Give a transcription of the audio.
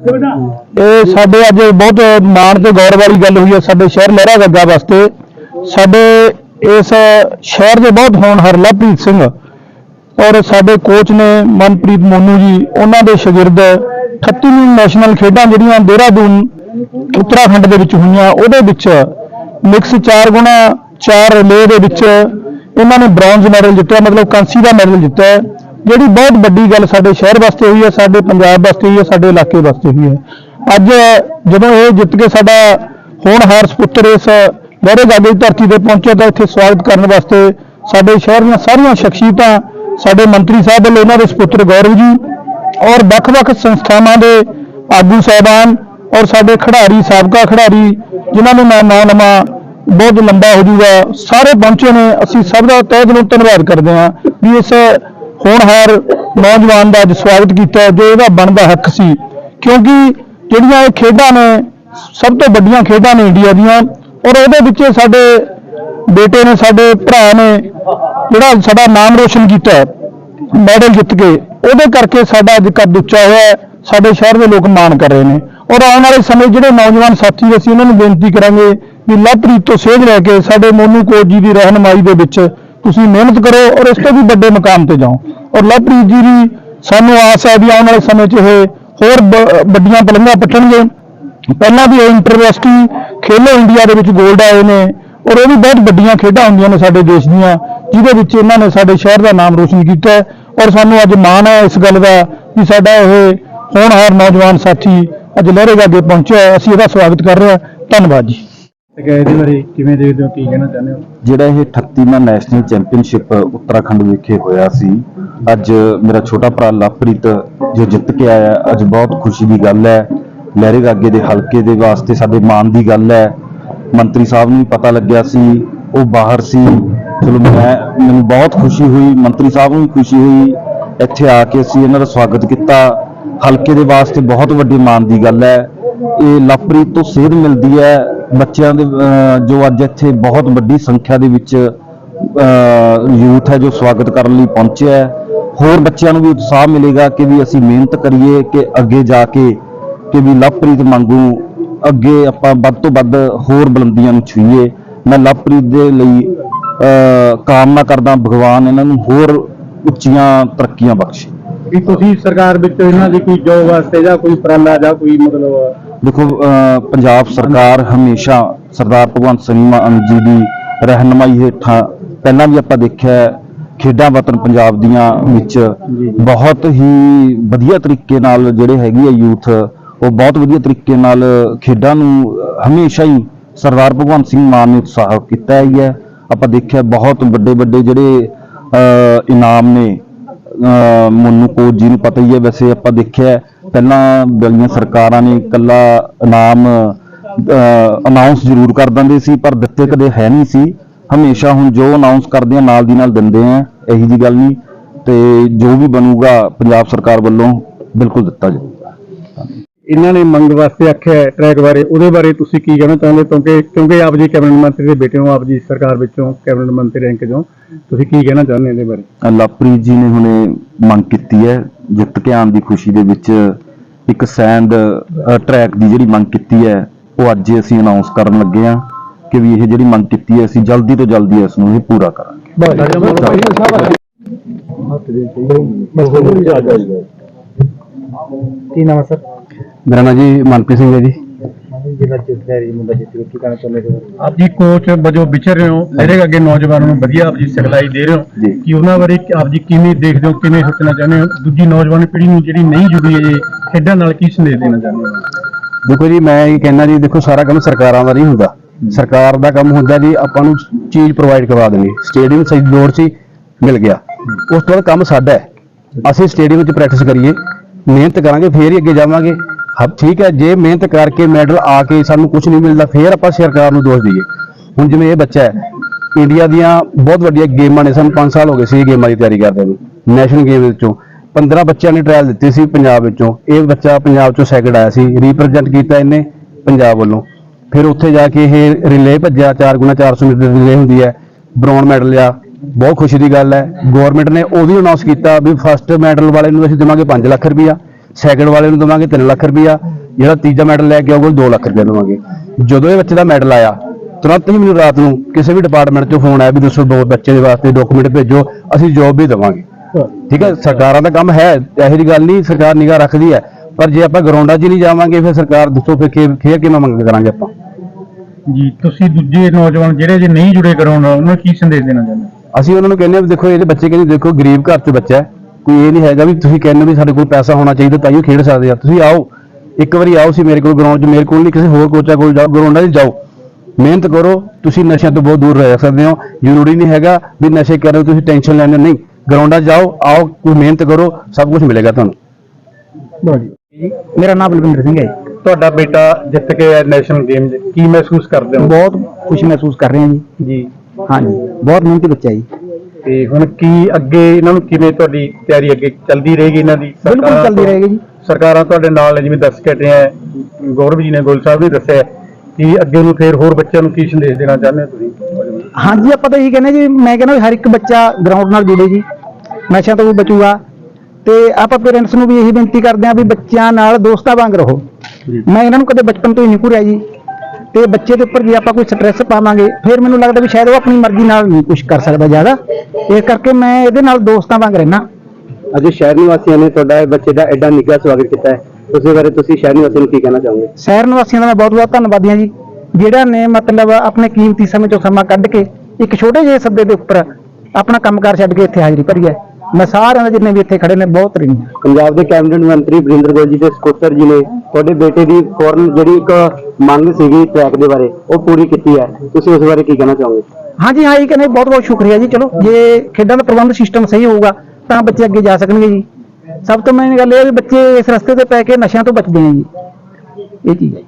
ਇਹ ਸਾਡੇ ਅੱਜ ਬਹੁਤ ਮਾਣ ਤੇ ਗੌਰਵ ਵਾਲੀ ਗੱਲ ਹੋਈ ਹੈ, ਸਾਡੇ ਸ਼ਹਿਰ ਲਹਿਰਾ ਗੱਗਾ ਵਾਸਤੇ। ਸਾਡੇ ਇਸ ਸ਼ਹਿਰ ਦੇ ਬਹੁਤ ਹੋਣਹਾਰ ਲਵਪ੍ਰੀਤ ਸਿੰਘ ਔਰ ਸਾਡੇ ਕੋਚ ਨੇ ਮਨਪ੍ਰੀਤ ਮੋਨੂ ਜੀ, ਉਹਨਾਂ ਦੇ ਸ਼ਾਗਿਰਦ 38ਵੀਂ ਨੈਸ਼ਨਲ ਖੇਡਾਂ ਜਿਹੜੀਆਂ ਦੇਹਰਾਦੂਨ, ਉੱਤਰਾਖੰਡ ਦੇ ਵਿੱਚ ਹੋਈਆਂ, ਉਹਦੇ ਵਿੱਚ ਮਿਕਸ 4 ਗੁਣਾ 4 ਰਿਲੇ ਦੇ ਵਿੱਚ ਇਹਨਾਂ ਨੇ ਬ੍ਰੌਂਜ਼ ਮੈਡਲ ਜਿੱਤਿਆ, ਮਤਲਬ ਕਾਂਸੀ ਦਾ ਮੈਡਲ ਜਿੱਤਿਆ। ਜਿਹੜੀ ਬਹੁਤ ਵੱਡੀ ਗੱਲ ਸਾਡੇ ਸ਼ਹਿਰ ਵਾਸਤੇ ਹੋਈ ਹੈ, ਸਾਡੇ ਪੰਜਾਬ ਵਾਸਤੇ ਹੋਈ ਹੈ, ਸਾਡੇ ਇਲਾਕੇ ਵਾਸਤੇ ਹੋਈ ਹੈ। ਅੱਜ ਜਦੋਂ ਇਹ ਜਿੱਤ ਕੇ ਸਾਡਾ ਹੋਣਹਾਰ ਸਪੁੱਤਰ ਇਸ ਗਹਿਰੇ ਗਾਗੇ ਧਰਤੀ ਤੇ ਪਹੁੰਚਿਆ ਤਾਂ ਇੱਥੇ ਸਵਾਗਤ ਕਰਨ ਵਾਸਤੇ ਸਾਡੇ ਸ਼ਹਿਰ ਦੀਆਂ ਸਾਰੀਆਂ ਸ਼ਖਸੀਅਤਾਂ, ਸਾਡੇ ਮੰਤਰੀ ਸਾਹਿਬ ਵੱਲੋਂ ਉਹਨਾਂ ਦੇ ਸਪੁੱਤਰ ਗੌਰਵ ਜੀ ਔਰ ਵੱਖ-ਵੱਖ ਸੰਸਥਾਵਾਂ ਦੇ ਆਗੂ ਸਾਹਿਬਾਨ ਔਰ ਸਾਡੇ ਖਿਡਾਰੀ, ਸਾਬਕਾ ਖਿਡਾਰੀ, ਜਿਨ੍ਹਾਂ ਨੂੰ ਮੈਂ ਨਾਂ ਨਵਾਂ ਬਹੁਤ ਲੰਬਾ ਹੋ ਜਾਊਗਾ, ਸਾਰੇ ਪਹੁੰਚੇ ਨੇ। ਅਸੀਂ ਸਭ ਦਾ ਤਹਿ ਦਿਲੋਂ ਧੰਨਵਾਦ ਕਰਦੇ ਹਾਂ ਵੀ ਇਸ ਹੋਣਹਾਰ ਨੌਜਵਾਨ ਦਾ ਅੱਜ ਸਵਾਗਤ ਕੀਤਾ ਜੋ ਇਹਦਾ ਬਣਦਾ ਹੱਕ ਸੀ। ਕਿਉਂਕਿ ਜਿਹੜੀਆਂ ਇਹ ਖੇਡਾਂ ਨੇ, ਸਭ ਤੋਂ ਵੱਡੀਆਂ ਖੇਡਾਂ ਨੇ ਇੰਡੀਆ ਦੀਆਂ, ਔਰ ਉਹਦੇ ਵਿੱਚ ਸਾਡੇ ਬੇਟੇ ਨੇ, ਸਾਡੇ ਭਰਾ ਨੇ ਜਿਹੜਾ ਸਾਡਾ ਨਾਮ ਰੋਸ਼ਨ ਕੀਤਾ, ਮੈਡਲ ਜਿੱਤ ਕੇ, ਉਹਦੇ ਕਰਕੇ ਸਾਡਾ ਅੱਜ ਕੱਦ ਉੱਚਾ ਹੋਇਆ ਸਾਡੇ ਸ਼ਹਿਰ ਦੇ ਲੋਕ ਮਾਣ ਕਰ ਰਹੇ ਨੇ। ਔਰ ਆਉਣ ਵਾਲੇ ਸਮੇਂ ਜਿਹੜੇ ਨੌਜਵਾਨ ਸਾਥੀ ਅਸੀਂ ਉਹਨਾਂ ਨੂੰ ਬੇਨਤੀ ਕਰਾਂਗੇ ਵੀ ਲਵਪ੍ਰੀਤ ਤੋਂ ਸੇਧ ਲੈ ਕੇ ਸਾਡੇ ਮੋਨੂ ਕੋਚ ਜੀ ਦੀ ਰਹਿਨਮਾਈ ਦੇ ਵਿੱਚ ਤੁਸੀਂ ਮਿਹਨਤ ਕਰੋ ਔਰ ਇਸ ਤੋਂ ਵੀ ਵੱਡੇ ਮੁਕਾਮ ਤੇ ਜਾਓ। ਔਰ ਲਵਪ੍ਰੀਤ ਜੀ ਦੀ ਸਾਨੂੰ ਆਸ ਹੈ ਵੀ ਆਉਣ ਵਾਲੇ ਸਮੇਂ 'ਚ ਇਹ ਹੋਰ ਬ- ਵੱਡੀਆਂ ਪਲੰਘਾਂ ਪੱਟਣਗੇ ਪਹਿਲਾਂ ਵੀ ਇਹ ਇੰਟਰਵੈਸਟੀ ਖੇਲੋ ਇੰਡੀਆ ਦੇ ਵਿੱਚ 골ਡ ਆਏ ਨੇ ਔਰ ਉਹ ਵੀ ਬਹੁਤ ਵੱਡੀਆਂ ਖੇਡਾਂ ਹੁੰਦੀਆਂ ਨੇ ਸਾਡੇ ਦੇਸ਼ ਦੀਆਂ, ਜਿਹਦੇ ਵਿੱਚ ਇਹਨਾਂ ਨੇ ਸਾਡੇ ਸ਼ਹਿਰ ਦਾ ਨਾਮ ਰੋਸ਼ਨ ਕੀਤਾ ਔਰ ਸਾਨੂੰ ਅੱਜ ਮਾਣ ਹੈ ਇਸ ਗੱਲ ਦਾ ਵੀ ਸਾਡਾ ਇਹ ਹੋਣਹਾਰ ਨੌਜਵਾਨ ਸਾਥੀ ਅੱਜ ਲਹਿਰੇ ਅੱਗੇ ਪਹੁੰਚਿਆ ਅਸੀਂ ਇਹਦਾ ਸਵਾਗਤ ਕਰ ਰਹੇ ਹਾਂ। ਧੰਨਵਾਦ ਜੀ। ਤੇ ਇਹਦੇ ਬਾਰੇ ਕਿਵੇਂ ਦੇਖਦੇ ਹੋ, ਕੀ ਕਹਿਣਾ ਚਾਹੁੰਦੇ ਹੋ? ਜਿਹੜਾ ਇਹ 38ਵਾਂ ਨੈਸ਼ਨਲ ਚੈਂਪੀਅਨਸ਼ਿਪ ਉੱਤਰਾਖੰਡ ਵਿਖੇ ਹੋਇਆ ਸੀ, ਅੱਜ ਮੇਰਾ ਛੋਟਾ ਭਰਾ ਲਵਪ੍ਰੀਤ ਜੋ ਜਿੱਤ ਕੇ ਆਇਆ ਅੱਜ ਬਹੁਤ ਖੁਸ਼ੀ ਦੀ ਗੱਲ ਹੈ। ਲਹਿਰੇ ਗਾਗੇ ਦੇ ਹਲਕੇ ਦੇ ਵਾਸਤੇ ਸਾਡੇ ਮਾਣ ਦੀ ਗੱਲ ਹੈ। ਮੰਤਰੀ ਸਾਹਿਬ ਨੂੰ ਪਤਾ ਲੱਗਿਆ ਸੀ, ਉਹ ਬਾਹਰ ਸੀ। ਚਲੋ ਮੈਂ, ਮੈਨੂੰ ਬਹੁਤ ਖੁਸ਼ੀ ਹੋਈ, ਮੰਤਰੀ ਸਾਹਿਬ ਨੂੰ ਵੀ ਖੁਸ਼ੀ ਹੋਈ। ਇੱਥੇ ਆ ਕੇ ਅਸੀਂ ਇਹਨਾਂ ਦਾ ਸਵਾਗਤ ਕੀਤਾ। ਹਲਕੇ ਦੇ ਵਾਸਤੇ ਬਹੁਤ ਵੱਡੀ ਮਾਣ ਦੀ ਗੱਲ ਹੈ। ਇਹ ਲਵਪ੍ਰੀਤ ਤੋਂ ਸੇਧ ਮਿਲਦੀ ਹੈ। ਬੱਚਿਆਂ ਦੇ ਜੋ ਅੱਜ ਇੱਥੇ ਬਹੁਤ ਵੱਡੀ ਸੰਖਿਆ ਦੇ ਵਿੱਚ ਯੂਥ ਹੈ ਜੋ ਸਵਾਗਤ ਕਰਨ ਲਈ ਪਹੁੰਚਿਆ ਹੈ। ਹੋਰ ਬੱਚਿਆਂ ਨੂੰ ਵੀ ਉਤਸ਼ਾਹ ਮਿਲੇਗਾ ਕਿ ਵੀ ਅਸੀਂ ਮਿਹਨਤ ਕਰੀਏ ਕਿ ਅੱਗੇ ਜਾ ਕੇ ਕਿ ਵੀ ਲਵਪ੍ਰੀਤ ਮੰਗੂ ਅੱਗੇ ਆਪਾਂ ਵੱਧ ਤੋਂ ਵੱਧ ਹੋਰ ਬੁਲੰਦੀਆਂ ਨੂੰ ਛੂਈਏ। ਮੈਂ ਲਵਪ੍ਰੀਤ ਦੇ ਲਈ ਅਹ, ਕਾਮਨਾ ਕਰਦਾ ਭਗਵਾਨ ਇਹਨਾਂ ਨੂੰ ਹੋਰ ਉੱਚੀਆਂ ਤਰੱਕੀਆਂ ਬਖਸ਼ੇ। ਵੀ ਤੁਸੀਂ ਸਰਕਾਰ ਵਿੱਚ ਇਹਨਾਂ ਦੀ ਕੋਈ ਜੋਬ ਵਾਸਤੇ ਜਾਂ ਕੋਈ ਉਪਰਾਲਾ ਜਾਂ ਕੋਈ ਮਤਲਬ ਦੇਖੋ ਪੰਜਾਬ ਸਰਕਾਰ ਹਮੇਸ਼ਾ ਸਰਦਾਰ ਭਗਵੰਤ ਸਿੰਘ ਮਾਨ ਜੀ ਦੀ ਰਹਿਨਮਾਈ ਹੇਠਾਂ ਪਹਿਲਾਂ ਵੀ ਆਪਾਂ ਦੇਖਿਆ ਖੇਡਾਂ ਵਤਨ ਪੰਜਾਬ ਦੀਆਂ ਵਿੱਚ ਬਹੁਤ ਹੀ ਵਧੀਆ ਤਰੀਕੇ ਨਾਲ ਜਿਹੜੇ ਹੈਗੀ ਆ ਯੂਥ ਉਹ ਬਹੁਤ ਵਧੀਆ ਤਰੀਕੇ ਨਾਲ ਖੇਡਾਂ ਨੂੰ ਹਮੇਸ਼ਾ ਹੀ ਸਰਦਾਰ ਭਗਵੰਤ ਸਿੰਘ ਮਾਨ ਨੇ ਉਤਸ਼ਾਹ ਕੀਤਾ ਹੀ ਹੈ। ਆਪਾਂ ਦੇਖਿਆ ਬਹੁਤ ਵੱਡੇ ਵੱਡੇ ਜਿਹੜੇ ਇਨਾਮ ਨੇ ਮੋਨੂ ਕੋਚ ਜੀ ਨੂੰ ਪਤਾ ਹੀ ਹੈ। ਵੈਸੇ ਆਪਾਂ ਦੇਖਿਆ ਪਹਿਲਾਂ ਵਾਲੀਆਂ ਸਰਕਾਰਾਂ ਨੇ ਇਕੱਲਾ ਇਨਾਮ ਅਨਾਉਂਸ ਜ਼ਰੂਰ ਕਰ ਦਿੰਦੇ ਸੀ ਪਰ ਦਿੱਤੇ ਕਦੇ ਹੈ ਨਹੀਂ ਸੀ। ਹਮੇਸ਼ਾ ਹੁਣ ਜੋ ਅਨਾਉਂਸ ਕਰਦੇ ਆ ਨਾਲ ਦੀ ਨਾਲ ਦਿੰਦੇ ਆ ਇਹੀ ਜੀ ਗੱਲ ਨਹੀਂ। ਤੇ ਜੋ ਵੀ ਬਣੂਗਾ ਪੰਜਾਬ ਸਰਕਾਰ ਵੱਲੋਂ ਬਿਲਕੁਲ ਦਿੱਤਾ ਜਾਊਗਾ। ਇਹਨਾਂ ਨੇ ਮੰਗ ਵਾਸਤੇ ਆਖਿਆ ਟਰੈਕ ਬਾਰੇ। ਉਹਦੇ ਬਾਰੇ ਤੁਸੀਂ ਕੀ ਕਹਿਣਾ ਚਾਹੁੰਦੇ? ਹੋ? ਕਿਉਂਕਿ ਕਿਉਂਕਿ ਆਪ ਜੀ ਕੈਬਨਿਟ ਮੰਤਰੀ ਦੇ ਬੇਟੇ ਹੋ ਆਪ ਜੀ ਸਰਕਾਰ ਵਿੱਚੋਂ ਕੈਬਨਿਟ ਮੰਤਰੀ ਰੈਂਕ ਚੋਂ। ਤੁਸੀਂ ਕੀ ਕਹਿਣਾ ਚਾਹੁੰਦੇ ਇਹਦੇ ਬਾਰੇ? ਲਵਪ੍ਰੀਤ ਜੀ ਨੇ ਹੁਣੇ ਮੰਗ ਕੀਤੀ ਹੈ ਜਿੱਤ ਕੇ ਆਉਣ ਦੀ ਖੁਸ਼ੀ ਦੇ ਵਿੱਚ ਇੱਕ ਸੈਂਡ ਟਰੈਕ ਦੀ ਜਿਹੜੀ ਮੰਗ ਕੀਤੀ ਹੈ ਉਹ ਅੱਜ ਹੀ ਅਸੀਂ ਅਨਾਉਂਸ ਕਰਨ ਲੱਗੇ ਹਾਂ ਕਿ ਵੀ ਇਹ ਜਿਹੜੀ ਮੰਗ ਕੀਤੀ ਹੈ ਅਸੀਂ ਜਲਦੀ ਤੋਂ ਜਲਦੀ ਇਸ ਨੂੰ ਇਹ ਪੂਰਾ ਕਰਾਂਗੇ। ਕੀ ਨਾਮ ਹੈ ਸਰ? ਮੇਰਾ ਨਾਮ ਜੀ ਮਨਪ੍ਰੀਤ ਸਿੰਘ ਹੈ ਜੀ। ਜਿਹੜਾ ਜਿੱਤ ਰਿਹਾ ਮੁੰਡਾ ਜਿੱਤ ਕੇ ਕੀ ਕਹਿਣਾ ਚਾਹੁੰਦੇ ਹੋ? ਆਪ ਜੀ ਕੋਚ ਵਜੋਂ ਵਿਚਰ ਰਹੇ ਹੋ। ਲਹਿਰੇ ਅੱਗੇ ਨੌਜਵਾਨਾਂ ਨੂੰ ਵਧੀਆ ਆਪ ਜੀ ਸਿਖਲਾਈ ਦੇ ਰਹੇ ਹੋ। ਜੀ। ਕਿ ਉਹਨਾਂ ਬਾਰੇ ਆਪ ਜੀ ਕਿਵੇਂ ਦੇਖਦੇ ਹੋ ਕਿਵੇਂ ਸੋਚਣਾ ਚਾਹੁੰਦੇ ਹੋ? ਦੂਜੀ ਨੌਜਵਾਨ ਪੀੜ੍ਹੀ ਨੂੰ ਜਿਹੜੀ ਨਹੀਂ ਜੁੜੀ ਹੈ ਖੇਡਾਂ ਨਾਲ ਕੀ ਸੰਦੇਸ਼ ਦੇਣਾ ਚਾਹੁੰਦੇ ਹੋ? ਦੇਖੋ ਜੀ ਮੈਂ ਇਹ ਕਹਿਣਾ ਜੀ ਦੇਖੋ ਸਾਰਾ ਕੰਮ ਸਰਕਾਰਾਂ ਦਾ ਨਹੀਂ ਹੁੰਦਾ। ਸਰਕਾਰ ਦਾ ਕੰਮ ਹੁੰਦਾ ਜੀ ਆਪਾਂ ਨੂੰ ਚੀਜ਼ ਪ੍ਰੋਵਾਈਡ ਕਰਵਾ ਦੇਣੀ। ਸਟੇਡੀਅਮ ਸਹੀ ਲੋੜ ਸੀ ਮਿਲ ਗਿਆ। ਉਸ ਤੋਂ ਬਾਅਦ ਕੰਮ ਸਾਡਾ ਹੈ। ਅਸੀਂ ਸਟੇਡੀਅਮ ਵਿੱਚ ਪ੍ਰੈਕਟਿਸ ਕਰੀਏ ਮਿਹਨਤ ਕਰਾਂਗੇ ਫੇਰ ਹੀ ਅੱਗੇ ਜਾਵਾਂਗੇ। ਠੀਕ ਹੈ, ਜੇ ਮਿਹਨਤ ਕਰਕੇ ਮੈਡਲ ਆ ਕੇ ਸਾਨੂੰ ਕੁਝ ਨਹੀਂ ਮਿਲਦਾ, ਫੇਰ ਆਪਾਂ ਸਰਕਾਰ ਨੂੰ ਦੋਸ਼ ਦਈਏ। ਹੁਣ ਜਿਵੇਂ ਇਹ ਬੱਚਾ ਹੈ ਇੰਡੀਆ ਦੀਆਂ ਬਹੁਤ ਵੱਡੀਆਂ ਗੇਮਾਂ ਨੇ, ਸਾਨੂੰ 5 ਸਾਲ ਹੋ ਗਏ ਸੀ ਇਹ ਗੇਮਾਂ ਦੀ ਤਿਆਰੀ ਕਰਦੇ ਨੂੰ ਨੈਸ਼ਨਲ ਗੇਮ ਵਿੱਚੋਂ। 15 ਬੱਚਿਆਂ ਨੇ ਟ੍ਰਾਇਲ ਦਿੱਤੇ ਸੀ ਪੰਜਾਬ ਵਿੱਚੋਂ। ਇਹ ਬੱਚਾ ਪੰਜਾਬ ਚੋਂ ਸੈਕਿੰਡ ਆਇਆ ਸੀ ਰਿਪਰੈਜ਼ੈਂਟ ਕੀਤਾ ਇਹਨੇ ਪੰਜਾਬ ਵੱਲੋਂ। ਫਿਰ ਉੱਥੇ ਜਾ ਕੇ ਇਹ ਰਿਲੇ ਭੱਜਿਆ 4 ਗੁਣਾ 400 ਮੀਟਰ ਰਿਲੇ ਹੁੰਦੀ ਹੈ ਬ੍ਰੌਨ ਮੈਡਲ ਲਿਆ ਬਹੁਤ ਖੁਸ਼ੀ ਦੀ ਗੱਲ ਹੈ। ਗਵਰਨਮੈਂਟ ਨੇ ਉਹ ਵੀ ਅਨਾਉਂਸ ਕੀਤਾ ਵੀ ਫਸਟ ਮੈਡਲ ਵਾਲੇ ਨੂੰ ਅਸੀਂ ਦੇਵਾਂਗੇ 5 ਲੱਖ ਰੁਪਇਆ ਸੈਕਿੰਡ ਵਾਲੇ ਨੂੰ ਦੇਵਾਂਗੇ 3 ਲੱਖ ਰੁਪਇਆ ਜਿਹੜਾ ਤੀਜਾ ਮੈਡਲ ਲੈ ਕੇ ਆਊਗਾ 2 ਲੱਖ ਰੁਪਇਆ ਦੇਵਾਂਗੇ। ਜਦੋਂ ਇਹ ਬੱਚੇ ਦਾ ਮੈਡਲ ਆਇਆ ਤੁਰੰਤ ਹੀ ਮੈਨੂੰ ਰਾਤ ਨੂੰ ਕਿਸੇ ਵੀ ਡਿਪਾਰਟਮੈਂਟ ਚੋਂ ਫੋਨ ਆਇਆ ਵੀ ਦੱਸੋ ਦੋ ਬੱਚੇ ਦੇ ਵਾਸਤੇ ਡਾਕੂਮੈਂਟ ਭੇਜੋ ਅਸੀਂ ਜੋਬ ਵੀ ਦੇਵਾਂਗੇ। ਠੀਕ ਹੈ ਸਰਕਾਰਾਂ ਦਾ ਕੰਮ ਹੈ ਇਹੋ ਜਿਹੀ ਗੱਲ ਨਹੀਂ ਸਰਕਾਰ ਨਿਗਾਹ ਰੱਖਦੀ ਹੈ। ਪਰ ਜੇ ਆਪਾਂ ਗਰਾਊਂਡਾਂ 'ਚ ਨਹੀਂ ਜਾਵਾਂਗੇ ਫਿਰ ਸਰਕਾਰ ਦੱਸੋ ਫਿਰ ਖੇਰ ਕਿਵੇਂ ਮੰਗ ਕਰਾਂਗੇ ਆਪਾਂ? ਜੀ ਤੁਸੀਂ ਦੂਜੇ ਨੌਜਵਾਨ ਜਿਹੜੇ ਜੇ ਨਹੀਂ ਜੁੜੇ ਗਰਾਊਂਡ ਨਾਲ ਉਹਨਾਂ ਨੂੰ ਕੀ ਸੰਦੇਸ਼ ਦੇਣਾ ਚਾਹੁੰਦੇ? ਅਸੀਂ ਉਹਨਾਂ ਨੂੰ ਕਹਿੰਦੇ ਆ ਦੇਖੋ ਇਹਦੇ ਬੱਚੇ ਕਹਿੰਦੇ ਦੇਖੋ ਗਰੀਬ ਘਰ 'ਚ ਬੱਚਾ ਹੈ। ਕੋਈ ਇਹ ਨਹੀਂ ਹੈਗਾ ਵੀ ਤੁਸੀਂ ਕਹਿੰਦੇ ਵੀ ਸਾਡੇ ਕੋਲ ਪੈਸਾ ਹੋਣਾ ਚਾਹੀਦਾ ਤਾਂ ਹੀ ਖੇਡ ਸਕਦੇ ਆ। ਤੁਸੀਂ ਆਓ ਇੱਕ ਵਾਰੀ ਆਓ ਸੀ ਮੇਰੇ ਕੋਲ ਗਰਾਊਂਡ 'ਚ ਮੇਰੇ ਕੋਲ ਨਹੀਂ ਕਿਸੇ ਹੋਰ ਕੋਚਾ ਕੋਲ ਜਾਓ ਗਰਾਊਂਡਾਂ 'ਚ ਜਾਓ। ਮਿਹਨਤ ਕਰੋ ਤੁਸੀਂ ਨਸ਼ਿਆਂ ਤੋਂ ਬਹੁਤ ਦੂਰ ਰਹਿ ਸਕਦੇ ਹੋ। ਜ਼ਰੂਰੀ ਨਹੀਂ ਹੈਗਾ ਵੀ ਨਸ਼ੇ ਕਰ ਰਹੇ ਤੁਸੀਂ ਟੈਨਸ਼ਨ ਲੈਣੇ ਨਹੀਂ। ਗਰਾਊਂਡਾਂ 'ਚ ਜਾਓ ਆਓ ਕੋਈ ਮਿਹਨਤ ਕਰੋ ਸਭ ਕੁਝ ਮਿਲੇਗਾ ਤੁਹਾਨੂੰ। ਮੇਰਾ ਨਾਮ ਬਲਵਿੰਦਰ ਸਿੰਘ ਹੈ ਤੁਹਾਡਾ ਬੇਟਾ ਜਿੱਤ ਕੇ ਆਇਆ ਨੈਸ਼ਨਲ ਗੇਮ 'ਚ ਕੀ ਮਹਿਸੂਸ ਕਰਦੇ ਹੋ? ਬਹੁਤ ਖੁਸ਼ੀ ਮਹਿਸੂਸ ਕਰ ਰਹੇ ਹਾਂ ਜੀ। ਜੀ। ਹਾਂਜੀ ਬਹੁਤ ਮਿਹਨਤੀ ਬੱਚਾ ਜੀ। ਤੇ ਹੁਣ ਕੀ ਅੱਗੇ ਇਹਨਾਂ ਨੂੰ ਕਿਵੇਂ ਤੁਹਾਡੀ ਤਿਆਰੀ ਅੱਗੇ ਚੱਲਦੀ ਰਹੇਗੀ ਇਹਨਾਂ ਦੀ? ਬਿਲਕੁਲ ਚੱਲਦੀ ਰਹੇਗੀ ਜੀ। ਸਰਕਾਰਾਂ ਤੁਹਾਡੇ ਨਾਲ ਨੇ ਜਿਵੇਂ ਦੱਸ ਕੇ ਆ ਗੌਰਵ ਜੀ ਨੇ ਗੋਲ ਸਾਹਿਬ ਨੇ ਦੱਸਿਆ ਕਿ ਅੱਗੇ ਨੂੰ ਫੇਰ ਹੋਰ ਬੱਚਿਆਂ ਨੂੰ ਕੀ ਸੰਦੇਸ਼ ਦੇਣਾ ਚਾਹੁੰਦੇ ਹੋ ਤੁਸੀਂ? ਹਾਂਜੀ ਆਪਾਂ ਤਾਂ ਇਹੀ ਕਹਿੰਦੇ ਜੀ ਮੈਂ ਕਹਿੰਦਾ ਹਰ ਇੱਕ ਬੱਚਾ ਗਰਾਊਂਡ ਨਾਲ ਜੁੜੇ ਜੀ। ਨਸ਼ਿਆਂ ਤੋਂ ਵੀ ਬਚੂਗਾ। ਤੇ ਆਪਾਂ ਪੇਰੈਂਟਸ ਨੂੰ ਵੀ ਇਹੀ ਬੇਨਤੀ ਕਰਦੇ ਹਾਂ ਵੀ ਬੱਚਿਆਂ ਨਾਲ ਦੋਸਤਾਂ ਵਾਂਗ ਰਹੋ। ਮੈਂ ਇਹਨਾਂ ਨੂੰ ਕਦੇ ਬਚਪਨ ਤੋਂ ਹੀ ਨਹੀਂ ਘੁਰਿਆ ਜੀ। ਤੇ ਬੱਚੇ ਦੇ ਉੱਪਰ ਜੇ ਆਪਾਂ ਕੋਈ ਸਟ੍ਰੈਸ ਪਾਵਾਂਗੇ ਫਿਰ ਮੈਨੂੰ ਲੱਗਦਾ ਵੀ ਸ਼ਾਇਦ ਉਹ ਆਪਣੀ ਮਰਜ਼ੀ ਨਾਲ ਨਹੀਂ ਕੁਝ ਕਰ ਸਕਦਾ ਜ਼ਿਆਦਾ। ਇਸ ਕਰਕੇ ਮੈਂ ਇਹਦੇ ਨਾਲ ਦੋਸਤਾਂ ਵਾਂਗ ਰਹਿਣਾ ਅੱਜ ਸ਼ਹਿਰ ਨਿਵਾਸੀਆਂ ਨੇ ਤੁਹਾਡਾ ਬੱਚੇ ਦਾ ਐਡਾ ਨਿੱਘਾ ਸਵਾਗਤ ਕੀਤਾ ਹੈ। ਉਸ ਬਾਰੇ ਤੁਸੀਂ ਸ਼ਹਿਰ ਨਿਵਾਸੀਆਂ ਨੂੰ ਕੀ ਕਹਿਣਾ ਚਾਹੋਗੇ? ਸ਼ਹਿਰ ਨਿਵਾਸੀਆਂ ਦਾ ਮੈਂ ਬਹੁਤ ਬਹੁਤ ਧੰਨਵਾਦੀ ਹਾਂ ਜੀ ਜਿਹੜਾ ਨੇ ਮਤਲਬ ਆਪਣੇ ਕੀਮਤੀ ਸਮੇਂ ਚੋਂ ਸਮਾਂ ਕੱਢ ਕੇ ਇੱਕ ਛੋਟੇ ਜਿਹੇ ਸੱਦੇ ਦੇ ਉੱਪਰ ਆਪਣਾ ਕੰਮਕਾਰ ਛੱਡ ਕੇ ਇੱਥੇ ਹਾਜ਼ਰੀ ਭਰੀ ਹੈ। ਮੈਂ ਸਾਰਿਆਂ ਦਾ ਜਿੰਨੇ ਵੀ ਇੱਥੇ ਖੜੇ ਨੇ ਬਹੁਤ ਰਿਣੀ ਪੰਜਾਬ ਦੇ ਕੈਬਨਿਟ ਮੰਤਰੀ ਬਰਿੰਦਰ ਗੋਲ ਜੀ ਤੇ ਸਕੋਟਰ ਜੀ ਨੇ ਤੁਹਾਡੇ ਬੇਟੇ ਦੀ ਫੌਰਨ ਜਿਹੜੀ ਇੱਕ ਮੰਗ ਸੀਗੀ ਟਰੈਕ ਦੇ ਬਾਰੇ ਉਹ ਪੂਰੀ ਕੀਤੀ ਹੈ। ਤੁਸੀਂ ਉਸ ਬਾਰੇ ਕੀ ਕਹਿਣਾ ਚਾਹੋਗੇ? ਹਾਂਜੀ ਹਾਂ ਇਹ ਕਹਿੰਦੇ ਬਹੁਤ ਬਹੁਤ ਸ਼ੁਕਰੀਆ ਜੀ। ਚਲੋ ਜੇ ਖੇਡਾਂ ਦਾ ਪ੍ਰਬੰਧ ਸਿਸਟਮ ਸਹੀ ਹੋਊਗਾ ਤਾਂ ਬੱਚੇ ਅੱਗੇ ਜਾ ਸਕਣਗੇ ਜੀ। ਸਭ ਤੋਂ ਮੇਨ ਗੱਲ ਇਹ ਹੈ ਵੀ ਬੱਚੇ ਇਸ ਰਸਤੇ ਤੇ ਪੈ ਕੇ ਨਸ਼ਿਆਂ ਤੋਂ ਬਚਦੇ ਆ ਜੀ। ਇਹ ਚੀਜ਼ ਹੈ